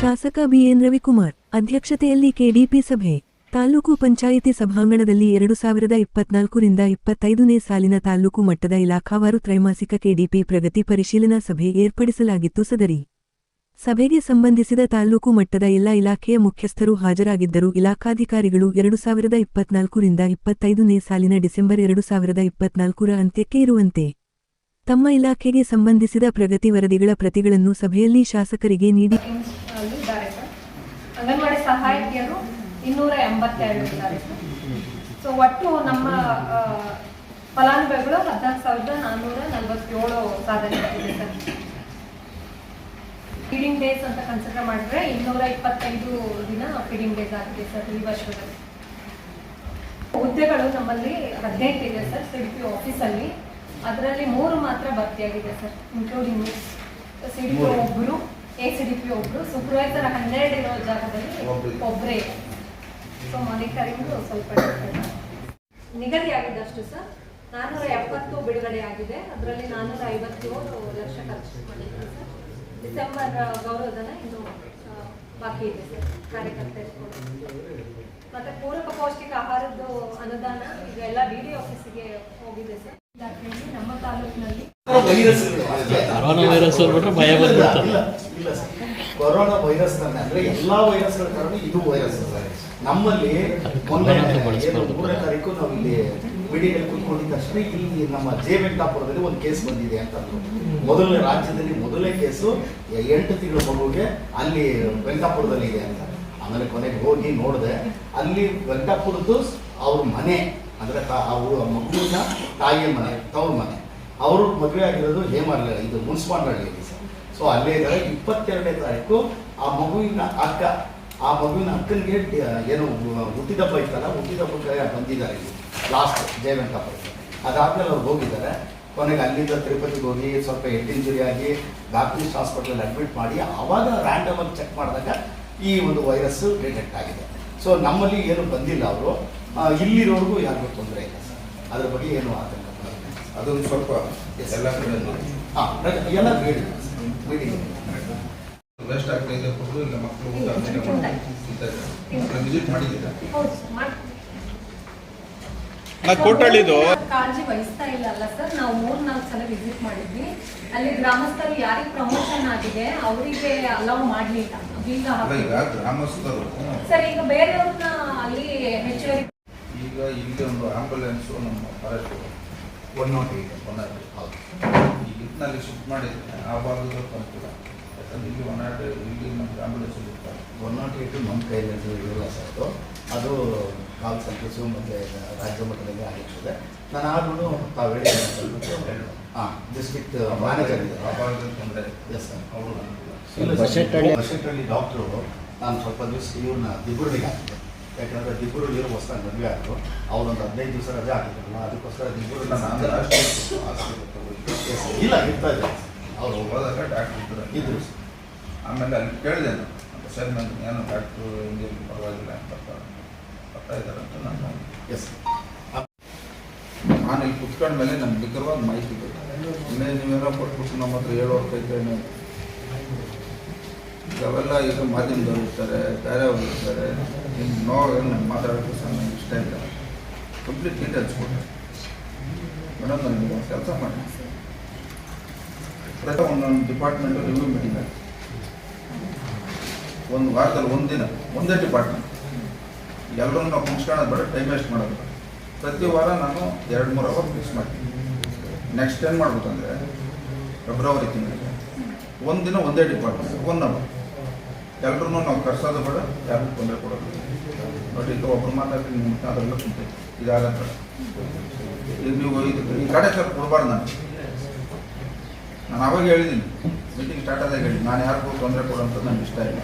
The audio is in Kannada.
ಶಾಸಕ ಬಿಎನ್ ರವಿಕುಮಾರ್ ಅಧ್ಯಕ್ಷತೆಯಲ್ಲಿ ಕೆಡಿಪಿ ಸಭೆ. ತಾಲೂಕು ಪಂಚಾಯಿತಿ ಸಭಾಂಗಣದಲ್ಲಿ ಎರಡು ಸಾವಿರದ ಇಪ್ಪತ್ನಾಲ್ಕರಿಂದ ಇಪ್ಪತ್ತೈದನೇ ಸಾಲಿನ ತಾಲೂಕು ಮಟ್ಟದ ಇಲಾಖಾವಾರು ತ್ರೈಮಾಸಿಕ ಕೆಡಿಪಿ ಪ್ರಗತಿ ಪರಿಶೀಲನಾ ಸಭೆ ಏರ್ಪಡಿಸಲಾಗಿತ್ತು ಸದರಿ. ಸಭೆಗೆ ಸಂಬಂಧಿಸಿದ ತಾಲೂಕು ಮಟ್ಟದ ಎಲ್ಲ ಇಲಾಖೆಯ ಮುಖ್ಯಸ್ಥರು ಹಾಜರಾಗಿದ್ದರು. ಇಲಾಖಾಧಿಕಾರಿಗಳು ಎರಡು ಸಾವಿರದ ಇಪ್ಪತ್ನಾಲ್ಕರಿಂದ ಇಪ್ಪತ್ತೈದನೇ ಸಾಲಿನ ಡಿಸೆಂಬರ್ ಎರಡು ಸಾವಿರದ ಇಪ್ಪತ್ನಾಲ್ಕರ ಅಂತ್ಯಕ್ಕೆ ಇರುವಂತೆ ತಮ್ಮ ಇಲಾಖೆಗೆ ಸಂಬಂಧಿಸಿದ ಪ್ರಗತಿ ವರದಿಗಳ ಪ್ರತಿಗಳನ್ನು ಸಭೆಯಲ್ಲಿ ಶಾಸಕರಿಗೆ ನೀಡಿ ಅಂಗನವಾಡಿ ಸಹಾಯಕಿಯರು ಇನ್ನೂರ ಎಂಬತ್ತೆರಡು ಇದ್ದಾರೆ. ಸೊ ಒಟ್ಟು ನಮ್ಮ ಫಲಾನುಭವಿಗಳು ಹದಿನಾಲ್ಕು ಸಾವಿರದ ನಾನ್ನೂರ ನಲವತ್ತೇಳು ಸಾಧನೆ ಆಗಿದೆ ಸರ್. ಫೀಡಿಂಗ್ ಡೇಸ್ ಅಂತ ಕನ್ಸಿಡರ್ ಮಾಡಿದ್ರೆ ಇನ್ನೂರ ಇಪ್ಪತ್ತೈದು ದಿನ ಫೀಡಿಂಗ್ ಡೇಸ್ ಆಗಿದೆ ಸರ್ ಈ ವರ್ಷದಲ್ಲಿ. ಹುದ್ದೆಗಳು ನಮ್ಮಲ್ಲಿ ಹದಿನೈದು ಇದೆ ಸರ್ ಸಿ ಆಫೀಸಲ್ಲಿ ಅದರಲ್ಲಿ ಮೂರು ಮಾತ್ರ ಭರ್ತಿಯಾಗಿದೆ sir including C D P ಒಬ್ಬರು ಎ ಸಿ ಡಿ ಪಿ ಒಬ್ಬರು ಸೂಪರ್ವೈಸರ್ ಹನ್ನೆರಡು ಇರೋ ಜಾಗದಲ್ಲಿ ಒಬ್ಬರೇ ಸೊ ಮಾನಿಟರಿಂಗ್ ಸ್ವಲ್ಪ. ನಿಗದಿ ಆಗಿದ್ದಷ್ಟು ಸರ್ ನಾನ್ನೂರ ಎಪ್ಪತ್ತು ಬಿಡುಗಡೆ ಆಗಿದೆ. ಅದರಲ್ಲಿ ನಾನ್ನೂರ ಐವತ್ತೇಳು ಲಕ್ಷ ಖರ್ಚು ಮಾಡಿದ್ದೀನಿ ಸರ್. ಡಿಸೆಂಬರ್ ಗೌರವಧನ ಇನ್ನು ಬಾಕಿ ಇದೆ ಸರ್ ಕಾರ್ಯಕರ್ತರು ಮತ್ತೆ ಪೂರಕ ಪೌಷ್ಟಿಕ ಆಹಾರದ್ದು ಅನುದಾನ ಈಗ ಎಲ್ಲ ಡಿ ಡಿ ಆಫೀಸಿಗೆ ಹೋಗಿದೆ ಸರ್. ತಾಲೂಕಿನಲ್ಲಿ? ಕರೋನಾ ವೈರಸ್ ಹೋಗ್ಬಿಟ್ರೆ ಭಯ ಬಂದ್ಬಿಡ್ತದೆ. ಇಲ್ಲ ಸರ್. ಕೊರೋನಾ ವೈರಸ್ ಅಂದ್ರೆ ಎಲ್ಲಾ ವೈರಸ್ಗಳ ಕಾರಣ ಇದು ವೈರಸ್ ಸರ್. ನಮ್ಮಲ್ಲಿ ಮೂರನೇ ತಾರೀಕು ನಾವು ಇಲ್ಲಿ ಮೀಡಿಯಲ್ಲಿ ಕುತ್ಕೊಂಡಿದ್ದ ತಕ್ಷಣ ಇಲ್ಲಿ ನಮ್ಮ ಜೆ ವೆಂಕಟಾಪುರದಲ್ಲಿ ಒಂದು ಕೇಸ್ ಬಂದಿದೆ ಅಂತಂದ್ರು ಮೊದಲನೇ ರಾಜ್ಯದಲ್ಲಿ ಮೊದಲನೇ ಕೇಸು ಎಂಟು ತಿಂಗಳ ಮಗುವಿಗೆ ಅಲ್ಲಿ ವೆಂಕಟಾಪುರದಲ್ಲಿ ಇದೆ ಅಂತ. ಆಮೇಲೆ ಕೊನೆಗೆ ಹೋಗಿ ನೋಡಿದೆ ಅಲ್ಲಿ ವೆಂಕಟಾಪುರದ್ದು ಅವ್ರ ಮನೆ ಅಂದ್ರೆ ಅವರು ಅವ್ರ ಮಗುವಿನ ತಾಯಿಯ ಮನೆ ತವ್ರ ಮನೆ. ಅವರು ಮದುವೆ ಆಗಿರೋದು ಹೇಮರ್ಲ ಇದು ಮುನ್ಸಿಪಾಲ್ಹಳ್ಳಿಯಲ್ಲಿ ಸರ್. ಸೊ ಅಲ್ಲೇ ಇದ್ದಾರೆ. ಇಪ್ಪತ್ತೆರಡನೇ ತಾರೀಕು ಆ ಮಗುವಿನ ಅಕ್ಕ, ಆ ಮಗುವಿನ ಅಕ್ಕನಿಗೆ ಏನು ಹುಟ್ಟಿದಬ್ಬ ಇತ್ತಲ್ಲ ಹುಟ್ಟಿದಬ್ಬಕ್ಕೆ ಬಂದಿದ್ದಾರೆ ಇಲ್ಲಿ. ಲಾಸ್ಟ್ ಜಯ ವೆಂಕಟಪ್ಪ ಅದಾದ್ಮೇಲೆ ಅವ್ರು ಹೋಗಿದ್ದಾರೆ. ಕೊನೆಗೆ ಅಲ್ಲಿಂದ ತಿರುಪತಿಗೆ ಹೋಗಿ ಸ್ವಲ್ಪ ಹೆಡ್ ಇಂಜುರಿ ಆಗಿ ಬ್ಯಾಪ್ಟಿಸ್ಟ್ ಹಾಸ್ಪಿಟ್ಲಲ್ಲಿ ಅಡ್ಮಿಟ್ ಮಾಡಿ ಆವಾಗ ರ್ಯಾಂಡಮ್ ಆಗಿ ಚೆಕ್ ಮಾಡಿದಾಗ ಈ ಒಂದು ವೈರಸ್ ಡಿಟೆಕ್ಟ್ ಆಗಿದೆ. ಸೊ ನಮ್ಮಲ್ಲಿ ಏನು ಬಂದಿಲ್ಲ ಅವರು. ಇಲ್ಲಿರೋರ್ಗೂ ಯಾರಿಗೂ ತೊಂದರೆ ಇಲ್ಲ ಸರ್. ಅದ್ರ ಬಗ್ಗೆ ಏನು ಆತಂಕ. ಅದೊಂದು ಸ್ವಲ್ಪ ಎಲ್ಲ ಕಡೆ ಹಾ, ರಜೆ- ಎಲ್ಲ ಹೇಳಿ. ಮೀಟಿಂಗ್ ವೇಸ್ಟ್ ಆಗ್ತಾ ಇದೆ ಕೊಟ್ಟು ಇಲ್ಲ ಮಕ್ಕಳು ಊಟ ವಿಸಿಟ್ ಮಾಡಿದ್ದೀರಾ? ಕೋಟಳ್ಳಿದು ಕಾಳಜಿ ವಹಿಸ್ತಾ ಇಲ್ಲ ಅಲ್ಲ ಸರ್ ನಾವು ಮೂರ್ ನಾಲ್ಕು ಸಲ ವಿಸಿಟ್ ಮಾಡಿದ್ವಿ. ಅಲ್ಲಿ ಗ್ರಾಮಸ್ಥರು ಯಾರಿಗೆ ಪ್ರಮೋಷನ್ ಆಗಿದೆ ಅವರಿಗೆ ಅಲೌ ಮಾಡ್ಲಿಲ್ಲ. ಬೀಗ ಅಲ್ಲ ಈಗ ಗ್ರಾಮಸ್ಥರು. ಸರ್ ಈಗ ಬೇರೆಯವ್ರನ್ನ ಅಲ್ಲಿ ಹೆಚ್ಚುವರಿ ಈಗ ಇಲ್ಲಿ ಒಂದು ಆಂಬುಲೆನ್ಸ್ ನಮ್ಮ forest one nought eight one ಹೌದು ಈ ಇದ್ನಲ್ಲಿ ಶಿಫ್ಟ್ ಮಾಡಿದ್ದೆ ಆ ಭಾಗದ ಅನುಕೂಲ ಯಾಕಂದ್ರೆ ಇಲ್ಲಿ ಒನ್ ನಾಟ್ ಇಲ್ಲಿ ನಮ್ಗೆ ಆಂಬುಲೆನ್ಸ್ ಇರ್ತಾರೆ ಒನ್ ನಾಟ್ ಏಟ್ ನಮ್ಮ ಕೈಯಲ್ಲಿ ಇರಲ್ಲ ಸರ್ ಅದು. ಅದು ಕಾಲ್ ಸೆಂಟರ್ಸು ಮತ್ತು ರಾಜ್ಯ ಮಟ್ಟದಲ್ಲಿ ಆಗಿರ್ತದೆ. ನಾನು ಆದ್ರೂ ತಾವು ಹೇಳಿ ಹಾಂ. ಡಿಸ್ಟ್ರಿಕ್ಟ್ ಮ್ಯಾನೇಜರ್ ಇದೆ ಆ ಭಾಗದಲ್ಲಿ ತೊಂದರೆ ಎಸ್ ಸರ್ ಅವರು ಬಸೆಟ್ಟಳ್ಳಿ- ಡಾಕ್ಟ್ರು ನಾನು ಸ್ವಲ್ಪ ದಿವಸ ಇವ್ರನ್ನ ದಿಬ್ಬುರುಳಿಗೆ ಹಾಕಿದೆ ಯಾಕಂದರೆ ದಿಬ್ಬರು ಇವರು ಹೊಸ್ದಾಗಿ ಮದುವೆ ಆದರು ಅವ್ರೊಂದು ಹದಿನೈದು ದಿವಸ ರಜೆ ಹಾಕಿದ್ರಲ್ಲ ಅದಕ್ಕೋಸ್ಕರ ದಿಬ್ಬರು ಇಲ್ಲ ಇರ್ತಾ ಇದೆ. ಅವರು ಹೋದಾಗ ಡಾಕ್ಟರ್ ಇದ್ದರು ಇದ್ರು ಆಮೇಲೆ ಅಲ್ಲಿ ಕೇಳಿದೆ ನಾನು. ಸರ್ ನಾನು ಏನು ಡಾಕ್ಟ್ರು ಹಿಂಗೆ ಪರವಾಗಿಲ್ಲ ಅಂತ ಬರ್ತಾ ಇದ್ದಾರೆ ಅಂತ ನಾನು ಎಸ್ ನಾನು ಇಲ್ಲಿ ಕುತ್ಕೊಂಡ ಮೇಲೆ ನಮ್ಗೆ ನಿಖರವಾದ ಮಾಹಿತಿ ಬೇಕು. ಇನ್ನೇ ನೀವೇನೋ ಕೊಟ್ಬಿಟ್ಟು ನಮ್ಮ ಹತ್ರ ಹೇಳೋರು ಈಗ ಅವೆಲ್ಲ ಈಗ ಮಾಧ್ಯಮದವ್ರು ಇರ್ತಾರೆ ಬೇರೆಯವ್ರು ಇರ್ತಾರೆ ನಿಮ್ಗೆ ನೋಡಿ ನಾನು ಮಾತಾಡೋಕ್ಕೆ ಸಹ ನನಗೆ ಇಷ್ಟ ಇಲ್ಲ. ಕಂಪ್ಲೀಟ್ ಡೀಟೇಲ್ಸ್ ಕೊಟ್ಟೆ ಮೇಡಮ್ ನನಗೆ ಕೆಲಸ ಮಾಡಿ ಪ್ರತಿ ಒಂದೊಂದು ಡಿಪಾರ್ಟ್ಮೆಂಟ್ ರಿವ್ಯೂ ಮೀಟಿಂಗ್ ಆಗುತ್ತೆ ಒಂದು ವಾರದಲ್ಲಿ ಒಂದಿನ ಒಂದೇ ಡಿಪಾರ್ಟ್ಮೆಂಟ್ ಎಲ್ಲರೂ ನಾವು ಕುಂಚ್ಕೊಳ್ಳೋದು ಬೇಡ ಟೈಮ್ ವೇಸ್ಟ್ ಮಾಡೋದು. ಪ್ರತಿ ವಾರ ನಾನು ಎರಡು, ಮೂರು ಅವರ್ ಫಿಕ್ಸ್ ಮಾಡ್ತೀನಿ. ನೆಕ್ಸ್ಟ್ ಏನು ಮಾಡ್ಬೇಕಂದ್ರೆ ಫೆಬ್ರವರಿ ತಿಂಗಳಿಗೆ. ಒಂದಿನ ಒಂದೇ ಡಿಪಾರ್ಟ್ಮೆಂಟ್ ಒನ್ ಅವರ್ ಎಲ್ಲರೂ ನಾವು ಕರ್ಸೋದು ಬೇಡ, ಯಾರಿಗೂ ತೊಂದರೆ ಕೊಡೋದು ಬಟ್ ಇದು ಒಬ್ರು ಮಾತಾಡ್ತೀನಿ, ನಿಮ್ಮ ಅದೆಲ್ಲ ಕುಂತೆ. ಇದಾಗತ್ತ. ಈಗ ನೀವು ಇದು ಈ ಕಡೆ ಸರ್ ಕೊಡಬಾರ್ದು ನಾನು. ನಾನು ಅವಾಗ ಹೇಳಿದ್ದೀನಿ. ಮೀಟಿಂಗ್ ಸ್ಟಾರ್ಟ್ ಆದಾಗ ಹೇಳಿ ನಾನು ಯಾರಿಗೂ ತೊಂದರೆ ಕೊಡೋಂಥದ್ದು ನನಗೆ ಇಷ್ಟ ಇಲ್ಲ.